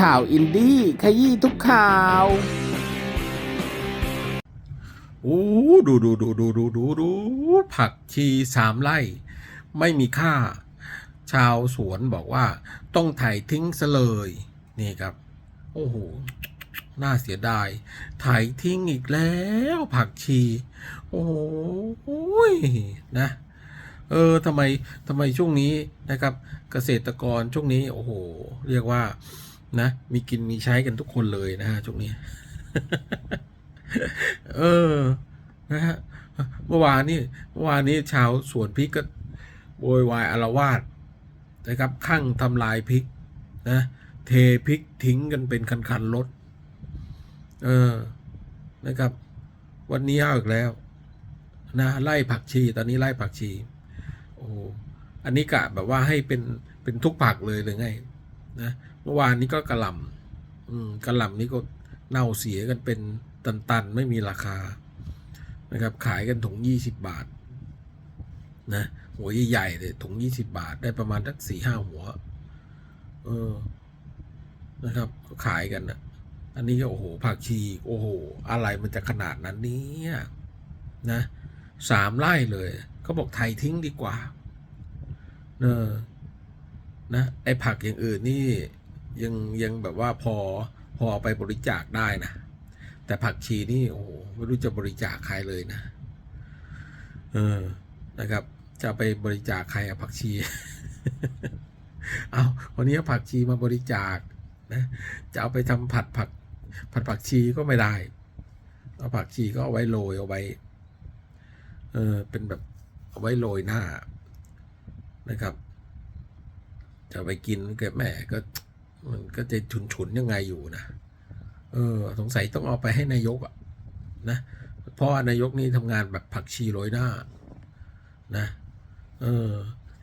ข่าวอินดี้ขยี้ทุกข่าวโอ้ดูดูดูดูดูดูดูผักชีสามไร่ ไม่มีค่า ชาวสวนบอกว่า ต้องถ่ายทิ้งซะเลยนี่ครับ โอ้โหน่าเสียดาย ถ่ายทิ้งอีกแล้ว ผักชี โอ้โหนะเออทำไมทำไมช่วงนี้นะครับ เกษตรกรช่วงนี้ โอ้โห เรียกว่า นะมีกินมีใช้กันทุกคนเลยนะฮะช่วงนี้ เออ นะฮะเมื่อวานนี้เมื่อวานนี้ชาวสวนพริกก็โวยวายอารวาสนะครับข้างทำลายพริก นะ เทพริกทิ้งกันเป็นคันๆรถเออ นะครับ วันนี้เอาอีกแล้ว นะไล่ผักชี ตอนนี้ไล่ผักชี โอ้อันนี้กะแบบว่าให้เป็นเป็นทุกผักเลยหรือไง นะ มื่อวานนี้ก็กระหล่ำกระหล่ำนี่ก็เน่าเสียกันเป็นตันๆ ไม่มีราคานะครับ ขายกันถุงยี่สิบบาทนะหัวใหญ่ๆเลยถุงยี่สิบาทได้ประมาณสักสี่ห้าหัว เออนะครับขายกันนะอันนี้ก็โอ้โหผักชีโอ้โห อะไรมันจะขนาดนั้นเนี่ยนะสามไร่เลยเขาบอกไทยทิ้งดีกว่าเออนะไอ้ผักอย่างอื่นนี่ ยังยังแบบว่าพอพอไปบริจาคได้นะ แต่ผักชีนี่โอ้โหไม่รู้จะบริจาคใครเลยนะ เออนะครับ จะไปบริจาคใครอะผักชี เอาวันนี้เอาผักชีมาบริจาคนะจะเอาไปทำผัดผักผัดผักชีก็ไม่ได้เอาผักชีก็เอาไว้โรยเอาไว้เออเป็นแบบเอาไว้โรยหน้านะครับ จะไปกินเกิดแม่ก็ มันก็จะฉุนๆยังไงอยู่นะ เออ สงสัยต้องเอาไปให้นายกอะนะ เพราะนายกนี่ทำงานแบบผักชีโรยหน้า นะ เออ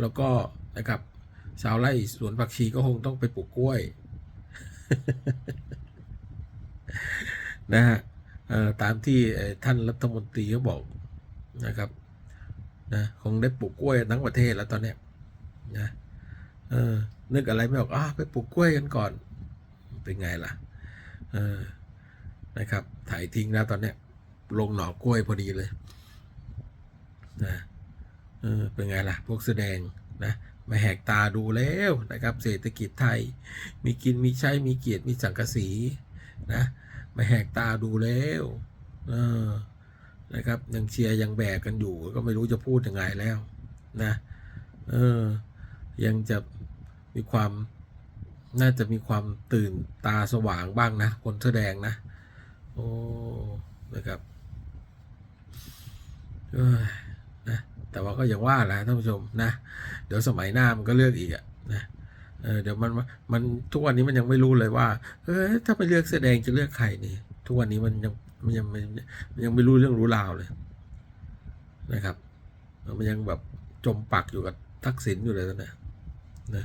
แล้วก็นะครับชาวไร่สวนผักชีก็คงต้องไปปลูกกล้วย นะฮะเออตามที่ท่านรัฐมนตรีเขาบอกนะครับ นะคงได้ปลูกกล้วยทั้งประเทศแล้วตอนเนี้ยนะ เออ นึกอะไรไม่ออกอะไปปลูกกล้วยกันก่อน เป็นไงล่ะ เออ นะครับ ถ่ายทิ้งแล้วตอนเนี้ย ลงหน่อกล้วยพอดีเลย นะเออเป็นไงล่ะ พวกแสดงนะ มาแหกตาดูแล้วนะครับ เศรษฐกิจไทย มีกินมีใช้ มีเกียรติ มีสังกสีนะ มาแหกตาดูแล้วเออนะครับยังเชียร์ยังแบกกันอยู่ ก็ไม่รู้จะพูดยังไงแล้วนะ เออ ยังจะ มีความน่าจะมีความตื่นตาสว่างบ้างนะคนแสอแดงนะ โอ้นะครับนะแต่ว่าก็อย่างว่าแหละท่านผู้ชมนะ เดี๋ยวสมัยหน้ามันก็เลือกอีกอะนะเเดี๋ยวมันมันทุกวันนี้มันยังไม่รู้เลยว่า เออถ้าไปเลือกแสดงจะเลือกใครนี่ ทุกวันนี้มันยังมันยังมันมันยังไม่รู้เรื่องรู้ราวเลยนะครับ มันยังแบบจมปักอยู่กับทักษิณอยู่เลยนเนี้ยนะ